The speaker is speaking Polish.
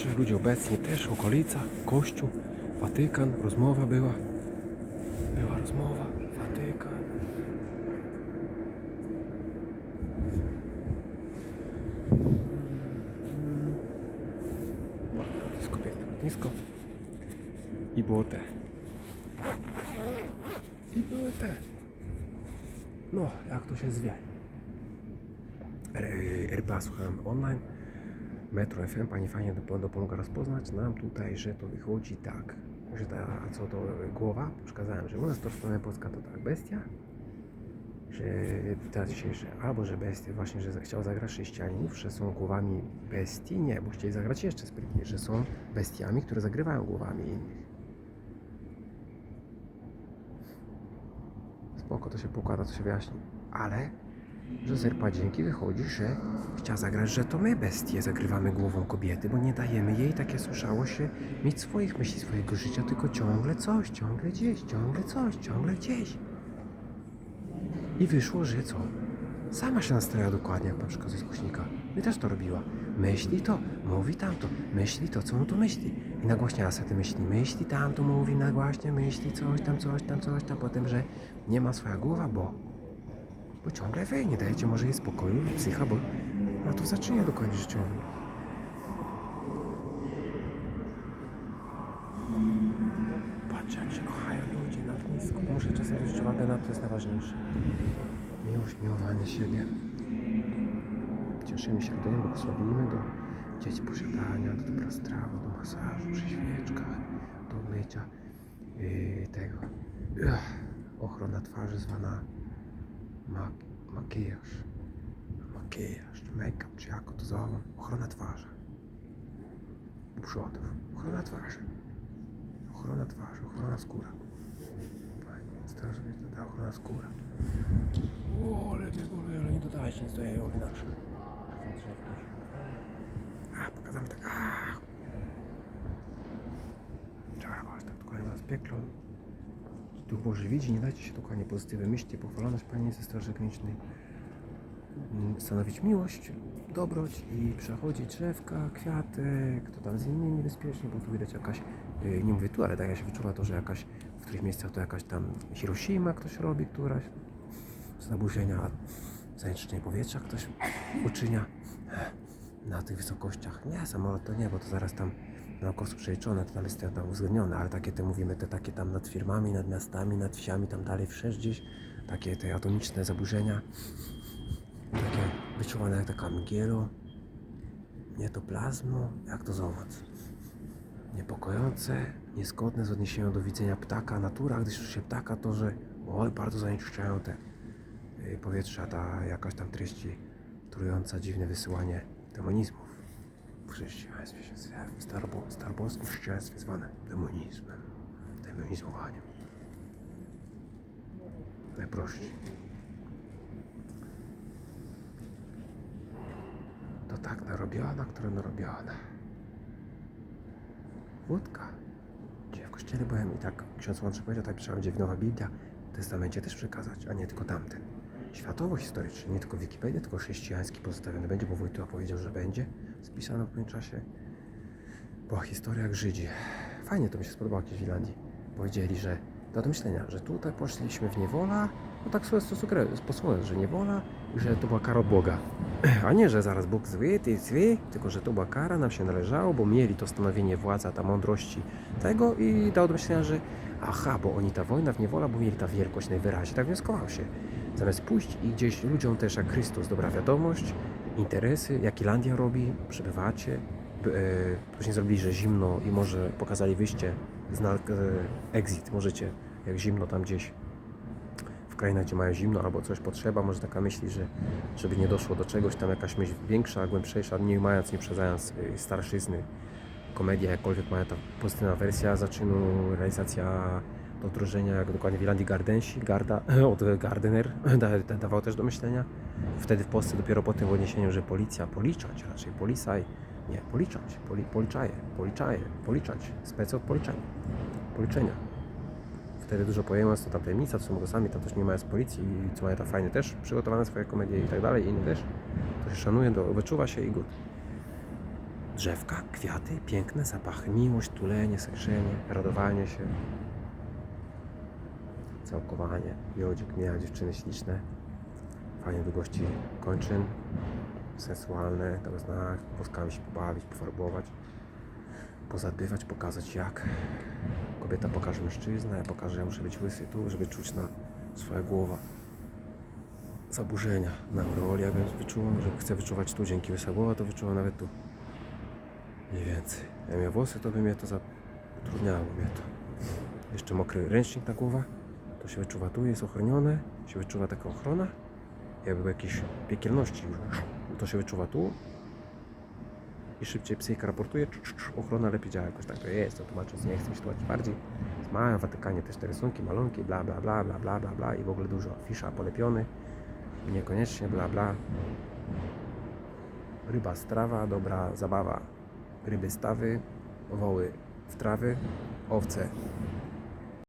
Zobaczcie, ludzie obecni też, okolica, kościół, Watykan, rozmowa była. Była rozmowa, Watykan. Lotnisko, piękne lotnisko. I było te. I były te. No, jak to się zwie. RPA słuchałem online. Metro FM, pani fajnie dop- dopomogła rozpoznać. Nam tutaj, że to wychodzi tak, że ta, co to głowa, przekazałem, że u nas to strona polska to tak, bestia, że ta dzisiejsza, albo że bestia właśnie, że chciał zagrać chrześcijaninów, że są głowami bestii, nie, bo chcieli zagrać jeszcze sprytniej, że są bestiami, które zagrywają głowami innych. Spoko, to się pokłada, to się wyjaśni, ale że z RPA dzięki wychodzi, że chciała zagrać, że to my bestie zagrywamy głową kobiety, bo nie dajemy jej, takie słyszało się, mieć swoich myśli, swojego życia, tylko ciągle coś, ciągle gdzieś, ciągle coś, ciągle gdzieś. I wyszło, że co? Sama się nastrojała dokładnie, jak na przykład ze skuśnika. My też to robiła. Myśli to, mówi tamto, myśli to, co on tu myśli. I nagłaśniała sobie te myśli. Myśli tamto, mówi, nagłaśnie myśli, coś tam, coś tam, coś tam. Potem, że nie ma swoja głowa, bo bo ciągle wy nie dajecie może jej spokoju, psycha, bo no to zaczyna dokończyć życiowy. Patrz jak się kochają ludzie na lotnisku. Muszę czasem zwrócić uwagę na to, jest najważniejsze. Miłość, miłowanie siebie. Cieszymy się do niego, błogosławimy do dzieci posiadania, do dobra strawy, do masażu przy świeczkach, do mycia yy, tego. Ech, ochrona twarzy zwana mak makijaż. Makijaż, make-up, czy jako to. Ochrona twarzy. U przodów. Ochrona twarzy. Ochrona twarzy, ochrona skóra. Fajnie, Strażnie, to ta ochrona skóra. O, ale ty ale nie dodałeś nic do jej ordynarza. A, pokazamy tak. A. Trzeba aż tak dokładnie was pieklo. Duch Boży widzi, nie dajcie się dokładnie pozytywne myśli, pochwaloność Pani ze Straży Granicznej, mm, stanowić miłość, dobroć i przechodzić drzewka, kwiatek, to tam z innymi niebezpiecznie, bo tu widać jakaś, yy, nie mówię tu, ale tak jak się wyczuwa to, że jakaś, w których miejscach to jakaś tam Hiroshima ktoś robi, któraś, zaburzenia zanieczyszczenia powietrza ktoś uczynia na tych wysokościach. Nie, samolot to nie, bo to zaraz tam naukowcy przeliczone, to tam jest tam uwzględnione, ale takie te mówimy, te takie tam nad firmami, nad miastami, nad wsiami, tam dalej wszerz gdzieś, takie te atomiczne zaburzenia, takie wyczuwane jak taka mgielo, nie to plazmo, jak to z owoc. Niepokojące, niezgodne z odniesieniem do widzenia ptaka, natura, gdy słyszy się ptaka, to że oj, bardzo zanieczyszczają te y, powietrza, ta jakaś tam treści trująca, dziwne wysyłanie demonizmów w chrześcijaństwie się zwie, w starbo, staroboskim chrześcijaństwie zwane demonizmem, demonizowaniem. Najprościej. To tak narobiona, która narobiona. Wódka. Gdzie w kościele byłem i tak ksiądz Łączy powiedział, tak będzie w Nowa Biblia w testamencie też przekazać, a nie tylko tamten. Światowo historycznie, nie tylko Wikipedia, tylko chrześcijański pozostawiony będzie, bo Wojtyła powiedział, że będzie spisano w pewnym czasie. Była historia jak Żydzi. Fajnie to mi się spodobało jakieś w Irlandii. Powiedzieli, że do myślenia, że tutaj poszliśmy w niewola, no tak sobie posłuchaj, że niewola i że to była kara Boga. A nie, że zaraz Bóg zły, ty zły, tylko że to była kara, nam się należało, bo mieli to stanowienie władza, ta mądrości tego i dał do myślenia, że aha, bo oni ta wojna w niewola, bo mieli ta wielkość najwyraźniej, tak wnioskował się. Zamiast pójść i gdzieś ludziom też jak Chrystus, dobra wiadomość, interesy, jak Irlandia robi, przebywacie, e, później zrobili, że zimno i może pokazali wyjście, zna, e, exit, możecie, jak zimno tam gdzieś w krainach, gdzie mają zimno albo coś potrzeba, może taka myśli, że żeby nie doszło do czegoś, tam jakaś myśl większa, głębsza, nie mając, nie przedzając y, starszyzny, komedia, jakkolwiek mają ta pozytywna wersja zaczynu, realizacja do wdrożenia, jak dokładnie w Irlandii Gardensi, Garda, od Gardener, da, da, dawał też do myślenia. Wtedy w Polsce dopiero po tym odniesieniu, że policja, policzać raczej, polisaj, nie, policzać, poli, policzaje, policzaje, policzać, spec od policzenia, policzenia. Wtedy dużo pojęło, co tam tajemnica, co są głosami, tam też nie mają z policji, i co mają tam fajne też przygotowane swoje komedie i tak dalej, inne też. To się szanuje, do, wyczuwa się i good. drzewka, kwiaty, piękne zapachy, miłość, tulenie, skrzenie, radowanie się, całkowanie, miodzik, miała dziewczyny śliczne, fajnie długości kończyn, sensualne, to znak, woskami się pobawić, pofarbować, pozadbywać, pokazać jak. Kobieta pokaże mężczyznę, ja pokażę, ja muszę być łysy tu, żeby czuć na swoja głowa zaburzenia na aureoli, jakbym wyczuł, że chcę wyczuwać tu, dzięki łysa głowa, to wyczułam nawet tu. Mniej więcej. Jak miał włosy, to by mnie to zatrudniało mnie to. Jeszcze mokry ręcznik na głowę, to się wyczuwa tu, jest ochronione, się wyczuwa taka ochrona. Jakby jakieś piekielności to się wyczuwa tu. I szybciej psychika raportuje, ochrona lepiej działa, jakoś tak to jest, to tłumacząc, nie chcę się tłumaczyć bardziej. Mają w Watykanie też te rysunki, malunki, bla bla bla bla bla bla bla i w ogóle dużo fisza polepiony. Niekoniecznie bla bla. Ryba strawa, dobra zabawa. Ryby stawy, woły w trawy, owce